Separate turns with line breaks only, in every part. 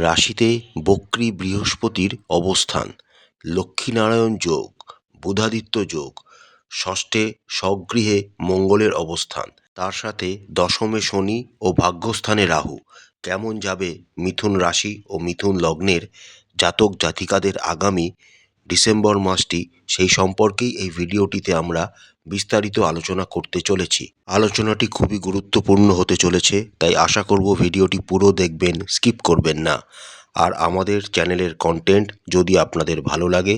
রাশিতে বক্রী বৃহস্পতির অবস্থান, লক্ষ্মীনারায়ণ যোগ, বুধাদিত্য যোগ, ষষ্ঠে স্বগৃহে মঙ্গলের অবস্থান, তার সাথে দশমে শনি ও ভাগ্যস্থানে রাহু, কেমন যাবে মিথুন রাশি ও মিথুন লগ্নের জাতক জাতিকাদের আগামী ডিসেম্বর মাসটি, সেই সম্পর্কেই এই ভিডিওটিতে আমরা বিস্তারিত আলোচনা করতে চলেছি। আলোচনাটি খুবই গুরুত্বপূর্ণ হতে চলেছে, তাই আশা করব ভিডিওটি পুরো দেখবেন, স্কিপ করবেন না। আর আমাদের চ্যানেলের কন্টেন্ট যদি আপনাদের ভালো লাগে,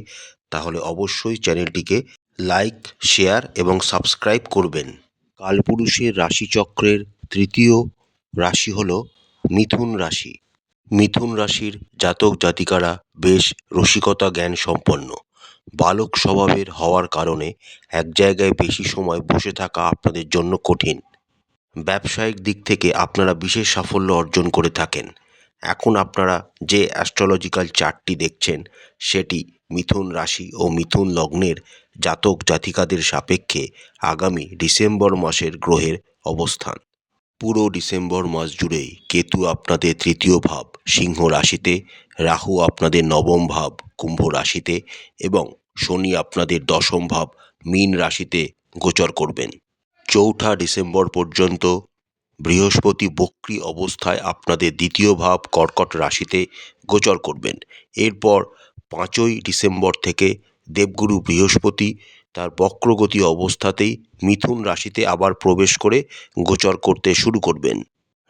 তাহলে অবশ্যই চ্যানেলটিকে লাইক শেয়ার এবং সাবস্ক্রাইব করবেন। কালপুরুষের রাশিচক্রের তৃতীয় রাশি হল মিথুন রাশি। মিথুন রাশির জাতক জাতিকারা বেশ রসিকতা জ্ঞান সম্পন্ন বালক স্বভাবের হওয়ার কারণে এক জায়গায় বেশি সময় বসে থাকা আপনাদের জন্য কঠিন। ব্যবসায়িক দিক থেকে আপনারা বিশেষ সাফল্য অর্জন করে থাকেন। এখন আপনারা যে অ্যাস্ট্রোলজিক্যাল চার্টটি দেখছেন, সেটি মিথুন রাশি ও মিথুন লগ্নের জাতক জাতিকাদের সাপেক্ষে আগামী ডিসেম্বর মাসের গ্রহের অবস্থান। পুরো ডিসেম্বর মাস জুড়েই কেতু আপনাদের তৃতীয় ভাব, সিংহ রাশিতে, রাহু আপনাদের নবম ভাব, কুম্ভ রাশিতে এবং শনি আপনাদের দশম ভাব, মীন রাশিতে গোচর করবেন। চৌঠা ডিসেম্বর পর্যন্ত বৃহস্পতি বক্রি অবস্থায় আপনাদের দ্বিতীয় ভাব কর্কট রাশিতে গোচর করবেন। এরপর পাঁচই ডিসেম্বর থেকে দেবগুরু বৃহস্পতি তার বক্রগতি অবস্থাতেই মিথুন রাশিতে আবার প্রবেশ করে গোচর করতে শুরু করবেন।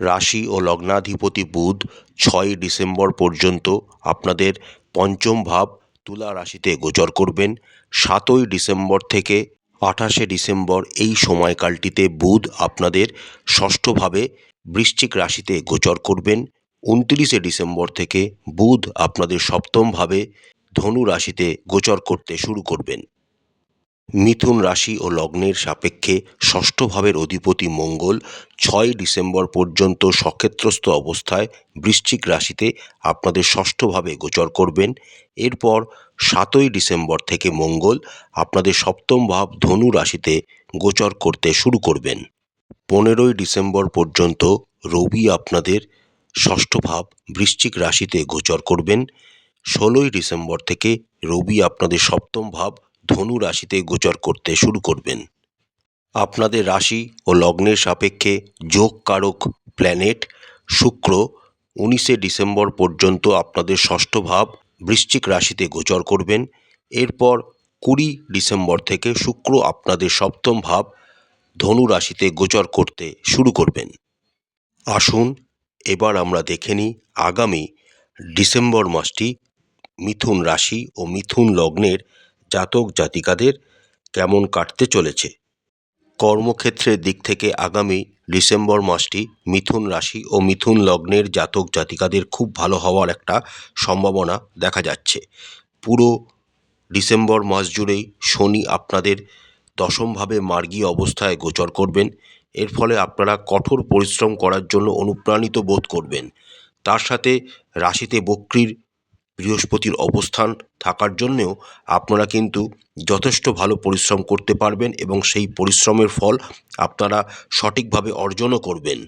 রাশি ও লগ্নাধিপতি বুধ ছয়ই ডিসেম্বর পর্যন্ত আপনাদের পঞ্চম ভাব তুলা রাশিতে গোচর করবেন। সাতই ডিসেম্বর থেকে আঠাশে ডিসেম্বর এই সময়কালটিতে বুধ আপনাদের ষষ্ঠভাবে বৃশ্চিক রাশিতে গোচর করবেন। উনত্রিশে ডিসেম্বর থেকে বুধ আপনাদের সপ্তমভাবে ধনু রাশিতে গোচর করতে শুরু করবেন। মিথুন রাশি ও লগ্নের সাপেক্ষে ষষ্ঠ ভাবের অধিপতি মঙ্গল ছয় ডিসেম্বর পর্যন্ত সক্ষেত্রস্থ অবস্থায় বৃশ্চিক রাশিতে আপনাদের ষষ্ঠভাবে গোচর করবেন। এরপর সাতই ডিসেম্বর থেকে মঙ্গল আপনাদের সপ্তম ভাব ধনু রাশিতে গোচর করতে শুরু করবেন। পনেরোই ডিসেম্বর পর্যন্ত রবি আপনাদের ষষ্ঠ ভাব বৃশ্চিক রাশিতে গোচর করবেন। ষোলোই ডিসেম্বর থেকে রবি আপনাদের সপ্তম ভাব ধনু রাশিতে গোচর করতে শুরু করবেন। আপনাদের রাশি ও লগ্নের সাপেক্ষে যোগ কারক প্ল্যানেট শুক্র উনিশে ডিসেম্বর পর্যন্ত আপনাদের ষষ্ঠ ভাব বৃশ্চিক রাশিতে গোচর করবেন। এরপর কুড়ি ডিসেম্বর থেকে শুক্র আপনাদের সপ্তম ভাব ধনু রাশিতে গোচর করতে শুরু করবেন। আসুন, এবার আমরা দেখে নিই আগামী ডিসেম্বর মাসটি মিথুন রাশি ও মিথুন লগ্নের জাতক জাতিকাদের কেমন কাটতে চলেছে। কর্মক্ষেত্রের দিক থেকে আগামী ডিসেম্বর মাসটি মিথুন রাশি ও মিথুন লগ্নের জাতক জাতিকাদের খুব ভালো হওয়ার একটা সম্ভাবনা দেখা যাচ্ছে। পুরো ডিসেম্বর মাস জুড়েই শনি আপনাদের দশমভাবে মার্গী অবস্থায় গোচর করবেন। এর ফলে আপনারা কঠোর পরিশ্রম করার জন্য অনুপ্রাণিত বোধ করবেন। তার সাথে রাশিতে বক্রির বৃহস্পতির অবস্থান থাকার জন্যেও আপনারা কিন্তু যথেষ্ট ভালো পরিশ্রম করতে পারবেন এবং সেই পরিশ্রমের ফল আপনারা সঠিকভাবে অর্জনও করবেন।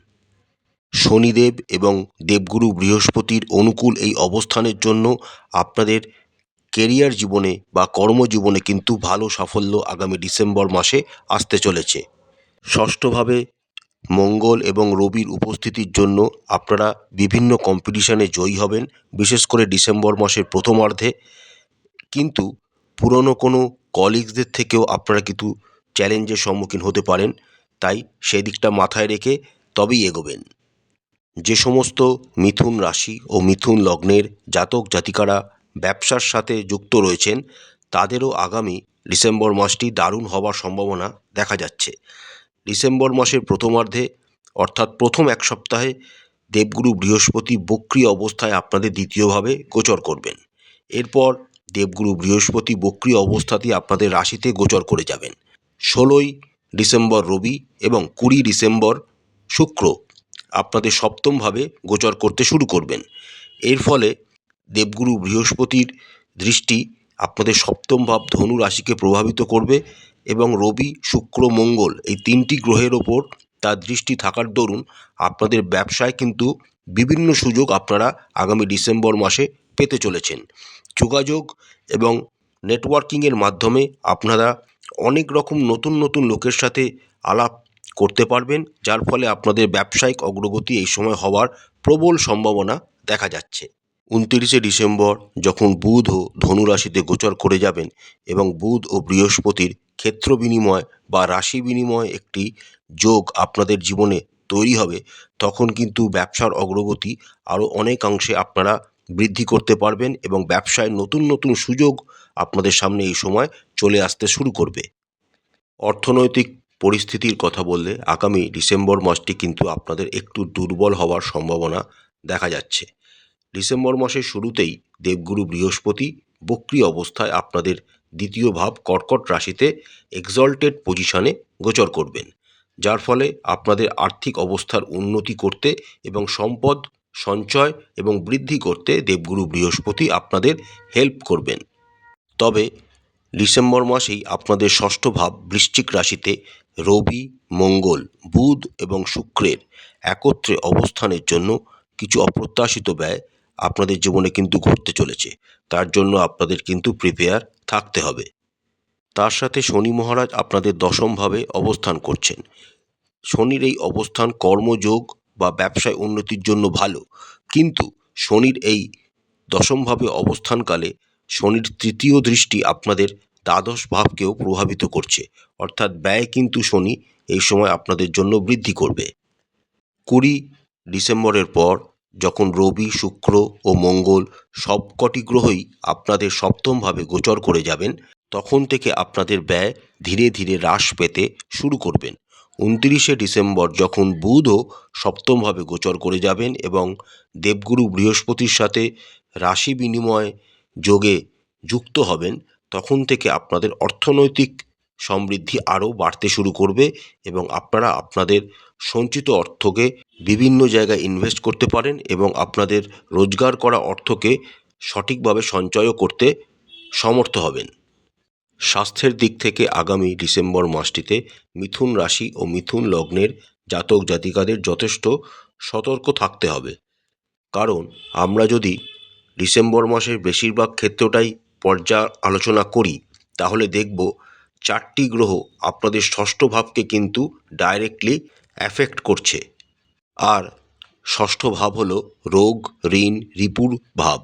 শনিদেব এবং দেবগুরু বৃহস্পতির অনুকূল এই অবস্থানের জন্য আপনাদের কেরিয়ার জীবনে বা কর্মজীবনে কিন্তু ভালো সাফল্য আগামী ডিসেম্বর মাসে আসতে চলেছে। ষষ্ঠভাবে মঙ্গল এবং রবির উপস্থিতির জন্য আপনারা বিভিন্ন কম্পিটিশানে জয়ী হবেন, বিশেষ করে ডিসেম্বর মাসের প্রথমার্ধে। কিন্তু পুরনো কোনো কলিগসদের থেকেও আপনারা কিন্তু চ্যালেঞ্জের সম্মুখীন হতে পারেন, তাই সেদিকটা মাথায় রেখে তবেই এগোবেন। যে সমস্ত মিথুন রাশি ও মিথুন লগ্নের জাতক জাতিকারা ব্যবসার সাথে যুক্ত রয়েছেন, তাদেরও আগামী ডিসেম্বর মাসটি দারুণ হওয়ার সম্ভাবনা দেখা যাচ্ছে। ডিসেম্বর মাসের প্রথমার্ধে, অর্থাৎ প্রথম এক সপ্তাহে, দেবগুরু বৃহস্পতি বক্রী অবস্থায় আপনাদের দ্বিতীয়ভাবে গোচর করবেন। এরপর দেবগুরু বৃহস্পতি বক্রী অবস্থাতেই আপনাদের রাশিতে গোচর করে যাবেন। ষোলোই ডিসেম্বর রবি এবং কুড়ি ডিসেম্বর শুক্র আপনাদের সপ্তমভাবে গোচর করতে শুরু করবেন। এর ফলে দেবগুরু বৃহস্পতির দৃষ্টি আপনাদের সপ্তম ভাব ধনু রাশিকে প্রভাবিত করবে এবং রবি, শুক্র, মঙ্গল এই তিনটি গ্রহের ওপর তার দৃষ্টি থাকার দরুন আপনাদের ব্যবসায় কিন্তু বিভিন্ন সুযোগ আপনারা আগামী ডিসেম্বর মাসে পেতে চলেছেন। যোগাযোগ এবং নেটওয়ার্কিংয়ের মাধ্যমে আপনারা অনেক রকম নতুন নতুন লোকের সাথে আলাপ করতে পারবেন, যার ফলে আপনাদের ব্যবসায়িক অগ্রগতি এই সময় হওয়ার প্রবল সম্ভাবনা দেখা যাচ্ছে। উনতিরিশে ডিসেম্বর যখন বুধ ও ধনু রাশিতে গোচর করে যাবেন এবং বুধ ও বৃহস্পতির ক্ষেত্র বিনিময় বা রাশি বিনিময় একটি যোগ আপনাদের জীবনে তৈরি হবে, তখন কিন্তু ব্যবসার অগ্রগতি আরও অনেকাংশে আপনারা বৃদ্ধি করতে পারবেন এবং ব্যবসায় নতুন নতুন সুযোগ আপনাদের সামনে এই সময় চলে আসতে শুরু করবে। অর্থনৈতিক পরিস্থিতির কথা বললে আগামী ডিসেম্বর মাসটি কিন্তু আপনাদের একটু দুর্বল হওয়ার সম্ভাবনা দেখা যাচ্ছে। ডিসেম্বর মাসের শুরুতেই দেবগুরু বৃহস্পতি বক্রি অবস্থায় আপনাদের দ্বিতীয় ভাব কর্কট রাশিতে এক্সল্টেড পজিশনে গোচর করবেন। যার ফলে আপনাদের আর্থিক অবস্থার উন্নতি করতে এবং সম্পদ, সঞ্চয় এবং বৃদ্ধি করতে দেবগুরু বৃহস্পতি আপনাদের হেল্প করবেন। তবে ডিসেম্বর মাসেই আপনাদের ষষ্ঠ ভাব বৃশ্চিক রাশিতে রবি, মঙ্গল, বুধ এবং শুক্রের একত্রে অবস্থানের জন্য কিছু অপ্রত্যাশিত ব্যয় আপনাদের জীবনে কিন্তু ঘটতে চলেছে। তার জন্য আপনাদের কিন্তু প্রিপেয়ার থাকতে হবে। তার সাথে শনি মহারাজ আপনাদের দশমভাবে অবস্থান করছেন। শনির এই অবস্থান কর্মযোগ বা ব্যবসায় উন্নতির জন্য ভালো। কিন্তু শনির এই দশমভাবে অবস্থানকালে শনির তৃতীয় দৃষ্টি আপনাদের দ্বাদশ ভাবকেও প্রভাবিত করছে। অর্থাৎ ব্যয় কিন্তু শনি এই সময় আপনাদের জন্য বৃদ্ধি করবে। কুড়ি ডিসেম্বরের পর যখন রবি, শুক্র ও মঙ্গল সবকটি গ্রহই আপনাদের সপ্তমভাবে গোচর করে যাবেন, তখন থেকে আপনাদের ব্যয় ধীরে ধীরে হ্রাস পেতে শুরু করবেন। উনত্রিশে ডিসেম্বর যখন বুধও সপ্তমভাবে গোচর করে যাবেন এবং দেবগুরু বৃহস্পতির সাথে রাশি বিনিময় যোগে যুক্ত হবেন, তখন থেকে আপনাদের অর্থনৈতিক সমৃদ্ধি আরও বাড়তে শুরু করবে এবং আপনারা আপনাদের সঞ্চিত অর্থকে বিভিন্ন জায়গায় ইনভেস্ট করতে পারেন এবং আপনাদের রোজগার করা অর্থকে সঠিকভাবে সঞ্চয়ও করতে সমর্থ হবেন। স্বাস্থ্যের দিক থেকে আগামী ডিসেম্বর মাসটিতে মিথুন রাশি ও মিথুন লগ্নের জাতক জাতিকাদের যথেষ্ট সতর্ক থাকতে হবে। কারণ আমরা যদি ডিসেম্বর মাসের বেশিরভাগ ক্ষেত্রটাই পর্যা আলোচনা করি, তাহলে দেখব চারটি গ্রহ আপনাদের ষষ্ঠ ভাবকে কিন্তু ডাইরেক্টলি অ্যাফেক্ট করছে। আর ষষ্ঠ ভাব হলো রোগ, ঋণ, রিপুর ভাব।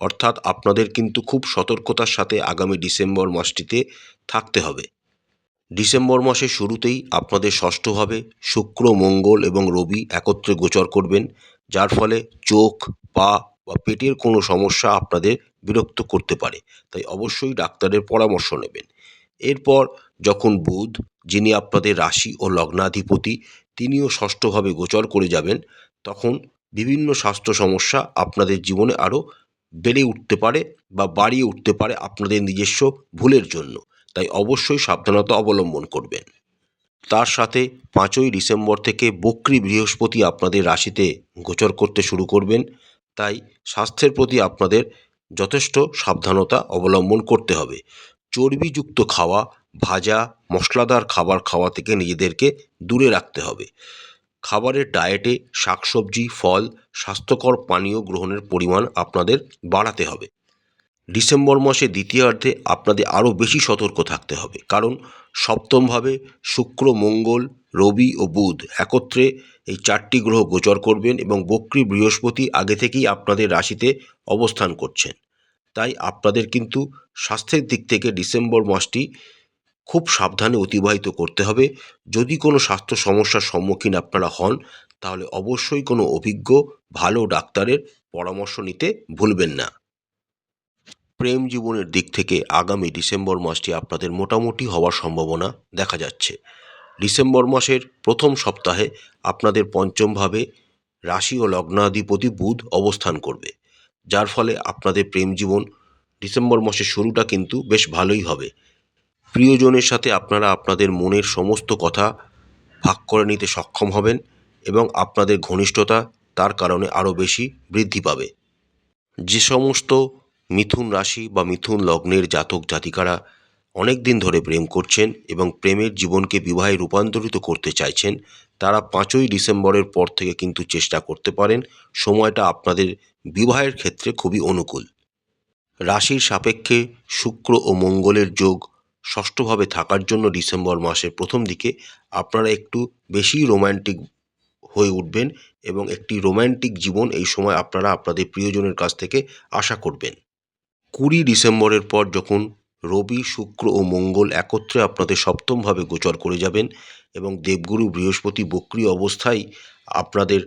অর্থাৎ আপনাদের কিন্তু খুব সতর্কতার সাথে আগামী ডিসেম্বর মাসটিতে থাকতে হবে। ডিসেম্বর মাসের শুরুতেই আপনাদের ষষ্ঠভাবে শুক্র, মঙ্গল এবং রবি একত্রে গোচর করবেন, যার ফলে চোখ, পা বা পেটের কোনো সমস্যা আপনাদের বিরক্ত করতে পারে। তাই অবশ্যই ডাক্তারের পরামর্শ নেবেন। এরপর যখন বুধ, যিনি আপনাদের রাশি ও লগ্নাধিপতি, তিনিও ষষ্ঠভাবে গোচর করে যাবেন, তখন বিভিন্ন স্বাস্থ্য সমস্যা আপনাদের জীবনে আরও বেড়ে উঠতে পারে বা বাড়িয়ে উঠতে পারে আপনাদের নিজস্ব ভুলের জন্য। তাই অবশ্যই সাবধানতা অবলম্বন করবেন। তার সাথে পাঁচই ডিসেম্বর থেকে বক্রী বৃহস্পতি আপনাদের রাশিতে গোচর করতে শুরু করবেন। তাই স্বাস্থ্যের প্রতি আপনাদের যথেষ্ট সাবধানতা অবলম্বন করতে হবে। চর্বিযুক্ত খাওয়া, ভাজা, মশলাদার খাবার খাওয়া থেকে নিজেদেরকে দূরে রাখতে হবে। খাবারের ডায়েটে শাকসবজি, ফল, স্বাস্থ্যকর পানীয় গ্রহণের পরিমাণ আপনাদের বাড়াতে হবে। ডিসেম্বর মাসে দ্বিতীয়ার্ধে আপনাদের আরও বেশি সতর্ক থাকতে হবে। কারণ সপ্তমভাবে শুক্র, মঙ্গল, রবি ও বুধ একত্রে এই চারটি গ্রহ গোচর করবেন এবং বক্রী বৃহস্পতি আগে থেকেই আপনাদের রাশিতে অবস্থান করছেন। তাই আপনাদের কিন্তু স্বাস্থ্যের দিক থেকে ডিসেম্বর মাসটি খুব সাবধানে অতিবাহিত করতে হবে। যদি কোনো স্বাস্থ্য সমস্যার সম্মুখীন আপনারা হন, তাহলে অবশ্যই কোনো অভিজ্ঞ, ভালো ডাক্তারের পরামর্শ নিতে ভুলবেন না। প্রেম জীবনের দিক থেকে আগামী ডিসেম্বর মাসটি আপনাদের মোটামুটি হওয়ার সম্ভাবনা দেখা যাচ্ছে। ডিসেম্বর মাসের প্রথম সপ্তাহে আপনাদের পঞ্চমভাবে রাশি ও লগ্নাধিপতি বুধ অবস্থান করবে। যার ফলে আপনাদের প্রেম জীবন ডিসেম্বর মাসের শুরুটা কিন্তু বেশ ভালোই হবে। প্রিয়জনের সাথে আপনারা আপনাদের মনের সমস্ত কথা ভাগ করে নিতে সক্ষম হবেন এবং আপনাদের ঘনিষ্ঠতা তার কারণে আরও বেশি বৃদ্ধি পাবে। যে সমস্ত মিথুন রাশি বা মিথুন লগ্নের জাতক জাতিকারা অনেক দিন ধরে প্রেম করছেন এবং প্রেমের জীবনকে বিবাহে রূপান্তরিত করতে চাইছেন, তারা পাঁচই ডিসেম্বরের পর থেকে কিন্তু চেষ্টা করতে পারেন। সময়টা আপনাদের বিবাহের ক্ষেত্রে খুবই অনুকূল। রাশির সাপেক্ষে শুক্র ও মঙ্গলের যোগ ষষ্ঠভাবে থাকার জন্য ডিসেম্বর মাসের প্রথম দিকে আপনারা একটু বেশি রোম্যান্টিক হয়ে উঠবেন এবং একটি রোম্যান্টিক জীবন এই সময় আপনারা আপনাদের প্রিয়জনের কাছ থেকে আশা করবেন। কুড়ি ডিসেম্বরের পর যখন রবি, শুক্র ও মঙ্গল একত্রে আপনাদের সপ্তমভাবে গোচর করে যাবেন এবং দেবগুরু বৃহস্পতি বক্রি অবস্থায় আপনাদের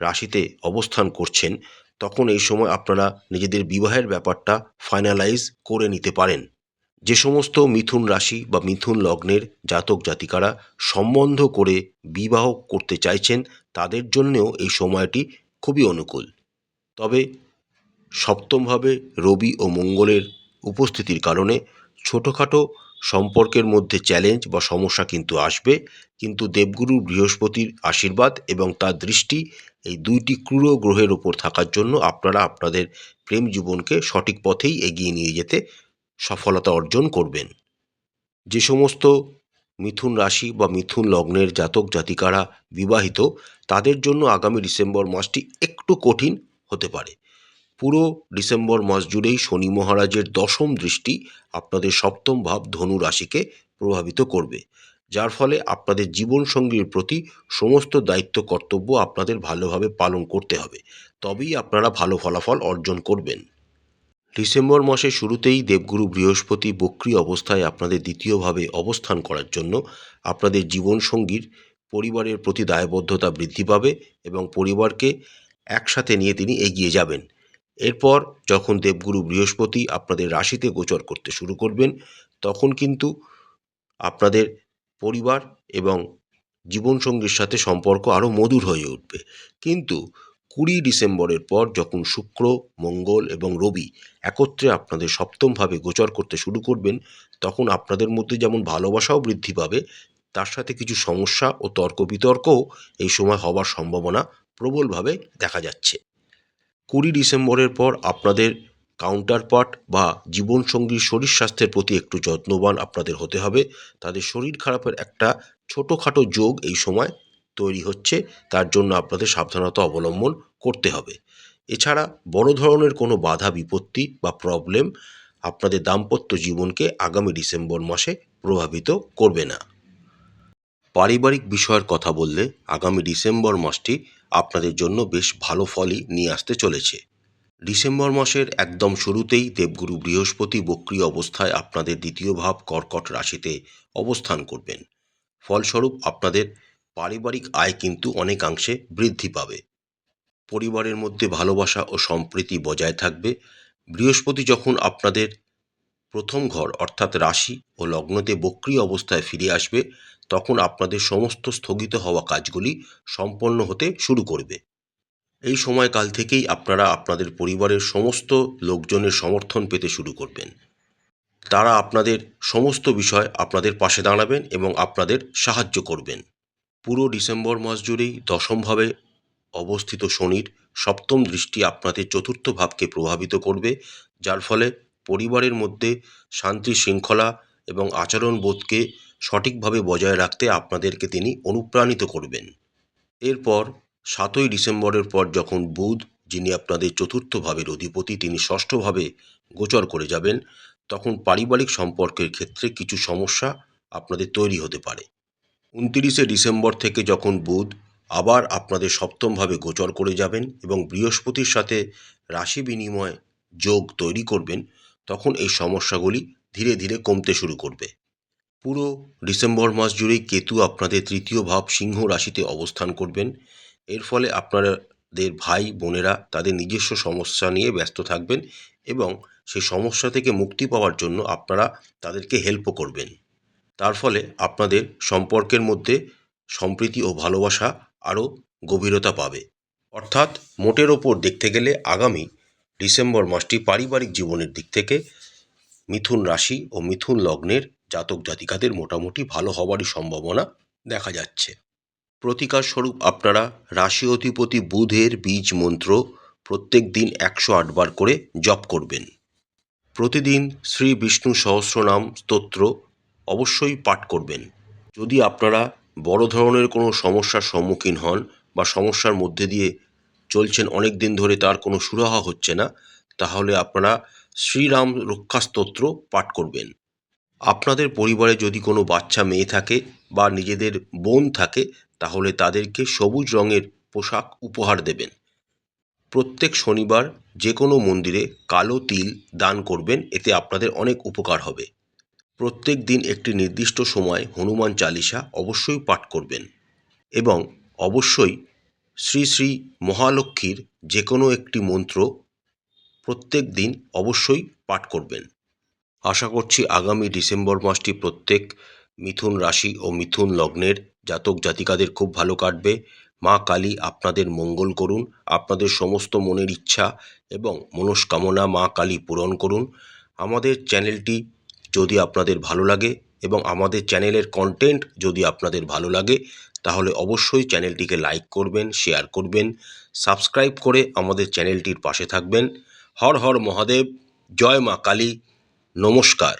রাশিতে অবস্থান করছেন তখন এই সময় আপনারা নিজেদের বিবাহের ব্যাপারটা ফাইনালাইজ করে নিতে পারেন। যে সমস্ত মিথুন রাশি বা মিথুন লগ্নের জাতক জাতিকারা সম্বন্ধ করে বিবাহ করতে চাইছেন, তাদের জন্যেও এই সময়টি খুবই অনুকূল। তবে সপ্তমভাবে রবি ও মঙ্গলের উপস্থিতির কারণে ছোটোখাটো সম্পর্কের মধ্যে চ্যালেঞ্জ বা সমস্যা কিন্তু আসবে। কিন্তু দেবগুরু বৃহস্পতির আশীর্বাদ এবং তার দৃষ্টি এই দুইটি ক্রূর গ্রহের ওপর থাকার জন্য আপনারা আপনাদের প্রেম জীবনকে সঠিক পথেই এগিয়ে নিয়ে যেতে সফলতা অর্জন করবেন। যে সমস্ত মিথুন রাশি বা মিথুন লগ্নের জাতক জাতিকারা বিবাহিত, তাদের জন্য আগামী ডিসেম্বর মাসটি একটু কঠিন হতে পারে। পুরো ডিসেম্বর মাস জুড়েই শনি মহারাজের দশম দৃষ্টি আপনাদের সপ্তম ভাব ধনু রাশিকে প্রভাবিত করবে। যার ফলে আপনাদের জীবনসঙ্গীর প্রতি সমস্ত দায়িত্ব, কর্তব্য আপনাদের ভালোভাবে পালন করতে হবে। তবেই আপনারা ভালো ফলাফল অর্জন করবেন। ডিসেম্বর মাসের শুরুতেই দেবগুরু বৃহস্পতি বক্রি অবস্থায় আপনাদের দ্বিতীয়ভাবে অবস্থান করার জন্য আপনাদের জীবনসঙ্গীর পরিবারের প্রতি দায়বদ্ধতা বৃদ্ধি পাবে এবং পরিবারকে একসাথে নিয়ে তিনি এগিয়ে যাবেন। এরপর যখন দেবগুরু বৃহস্পতি আপনাদের রাশিতে গোচর করতে শুরু করবেন, তখন কিন্তু আপনাদের পরিবার এবং জীবনসঙ্গীর সাথে সম্পর্ক আরও মধুর হয়ে উঠবে। কিন্তু কুড়ি ডিসেম্বরের পর যখন শুক্র, মঙ্গল এবং রবি একত্রে আপনাদের সপ্তমভাবে গোচর করতে শুরু করবেন, তখন আপনাদের মধ্যে যেমন ভালোবাসাও বৃদ্ধি পাবে, তার সাথে কিছু সমস্যা ও তর্ক বিতর্কও এই সময় হওয়ার সম্ভাবনা প্রবলভাবে দেখা যাচ্ছে। কুড়ি ডিসেম্বরের পর আপনাদের কাউন্টার পার্ট বা জীবনসঙ্গীর শরীর স্বাস্থ্যের প্রতি একটু যত্নবান আপনাদের হতে হবে। তাদের শরীর খারাপের একটা ছোটোখাটো যোগ এই সময় তৈরি হচ্ছে, তার জন্য আপনাদের সাবধানতা অবলম্বন করতে হবে। এছাড়া বড় ধরনের কোনো বাধা, বিপত্তি বা প্রবলেম আপনাদের দাম্পত্য জীবনকে আগামী ডিসেম্বর মাসে প্রভাবিত করবে না। পারিবারিক বিষয়ের কথা বললে আগামী ডিসেম্বর মাসটি আপনাদের জন্য বেশ ভালো ফলই নিয়ে আসতে চলেছে। ডিসেম্বর মাসের একদম শুরুতেই দেবগুরু বৃহস্পতি বক্রি অবস্থায় আপনাদের দ্বিতীয় ভাব কর্কট রাশিতে অবস্থান করবেন। ফলস্বরূপ আপনাদের পারিবারিক আয় কিন্তু অনেকাংশে বৃদ্ধি পাবে। পরিবারের মধ্যে ভালোবাসা ও সম্প্রীতি বজায় থাকবে। বৃহস্পতি যখন আপনাদের প্রথম ঘর অর্থাৎ রাশি ও লগ্নতে বক্রি অবস্থায় ফিরে আসবে তখন আপনাদের সমস্ত স্থগিত হওয়া কাজগুলি সম্পন্ন হতে শুরু করবে। এই সময়কাল থেকেই আপনারা আপনাদের পরিবারের সমস্ত লোকজনের সমর্থন পেতে শুরু করবেন। তারা আপনাদের সমস্ত বিষয় আপনাদের পাশে দাঁড়াবেন এবং আপনাদের সাহায্য করবেন। পুরো ডিসেম্বর মাস জুড়েই দশমভাবে অবস্থিত শনির সপ্তম দৃষ্টি আপনাদের চতুর্থ ভাবকে প্রভাবিত করবে, যার ফলে পরিবারের মধ্যে শান্তি শৃঙ্খলা এবং আচরণবোধকে সঠিকভাবে বজায় রাখতে আপনাদেরকে তিনি অনুপ্রাণিত করবেন। এরপর সাতই ডিসেম্বরের পর যখন বুধ, যিনি আপনাদের চতুর্থ ভাবের অধিপতি, তিনি ষষ্ঠভাবে গোচর করে যাবেন, তখন পারিবারিক সম্পর্কের ক্ষেত্রে কিছু সমস্যা আপনাদের তৈরি হতে পারে। উনতিরিশে ডিসেম্বর থেকে যখন বুধ আবার আপনাদের সপ্তমভাবে গোচর করে যাবেন এবং বৃহস্পতির সাথে রাশি বিনিময় যোগ তৈরি করবেন, তখন এই সমস্যাগুলি ধীরে ধীরে কমতে শুরু করবে। পুরো ডিসেম্বর মাস জুড়েই কেতু আপনাদের তৃতীয় ভাব সিংহ রাশিতে অবস্থান করবেন। এর ফলে আপনাদের ভাই, বোনেরা তাদের নিজস্ব সমস্যা নিয়ে ব্যস্ত থাকবেন এবং সেই সমস্যা থেকে মুক্তি পাওয়ার জন্য আপনারা তাদেরকে হেল্পও করবেন। তার ফলে আপনাদের সম্পর্কের মধ্যে সম্প্রীতি ও ভালোবাসা আরও গভীরতা পাবে। অর্থাৎ মোটের ওপর দেখতে গেলে আগামী ডিসেম্বর মাসটি পারিবারিক জীবনের দিক থেকে মিথুন রাশি ও মিথুন লগ্নের জাতক জাতিকাদের মোটামুটি ভালো হওয়ারই সম্ভাবনা দেখা যাচ্ছে। প্রতিকার স্বরূপ আপনারা রাশি অধিপতি বুধের বীজ মন্ত্র প্রত্যেক দিন একশো আটবার করে জপ করবেন। প্রতিদিন শ্রী বিষ্ণু সহস্রনাম স্তোত্র অবশ্যই পাঠ করবেন। যদি আপনারা বড় ধরনের কোনো সমস্যার সম্মুখীন হন বা সমস্যার মধ্যে দিয়ে চলছেন অনেক দিন ধরে তার কোনো সুরাহা হচ্ছে না, তাহলে আপনারা শ্রীরাম রক্ষা স্তোত্র পাঠ করবেন। আপনাদের পরিবারে যদি কোনো বাচ্চা মেয়ে থাকে বা নিজেদের বোন থাকে, তাহলে তাদেরকে সবুজ রঙের পোশাক উপহার দেবেন। প্রত্যেক শনিবার যে কোনো মন্দিরে কালো তিল দান করবেন, এতে আপনাদের অনেক উপকার হবে। প্রত্যেক দিন একটি নির্দিষ্ট সময় হনুমান চালিসা অবশ্যই পাঠ করবেন এবং অবশ্যই শ্রী শ্রী মহালক্ষ্মীর যে কোনো একটি মন্ত্র প্রত্যেক দিন অবশ্যই পাঠ করবেন। আশা করছি আগামী ডিসেম্বর মাসটি প্রত্যেক মিথুন রাশি ও মিথুন লগ্নের জাতক জাতিকাদের খুব ভালো কাটবে। মা কালী আপনাদের মঙ্গল করুন, আপনাদের সমস্ত মনের ইচ্ছা এবং মনস্কামনা মা কালী পূরণ করুন। আমাদের চ্যানেলটি যদি আপনাদের ভালো লাগে এবং আমাদের চ্যানেলের কন্টেন্ট যদি আপনাদের ভালো লাগে, তাহলে অবশ্যই চ্যানেলটিকে লাইক করবেন শেয়ার করবেন সাবস্ক্রাইব করে আমাদের চ্যানেলটির পাশে থাকবেন। হর হর মহাদেব, জয় মা কালী। নমস্কার।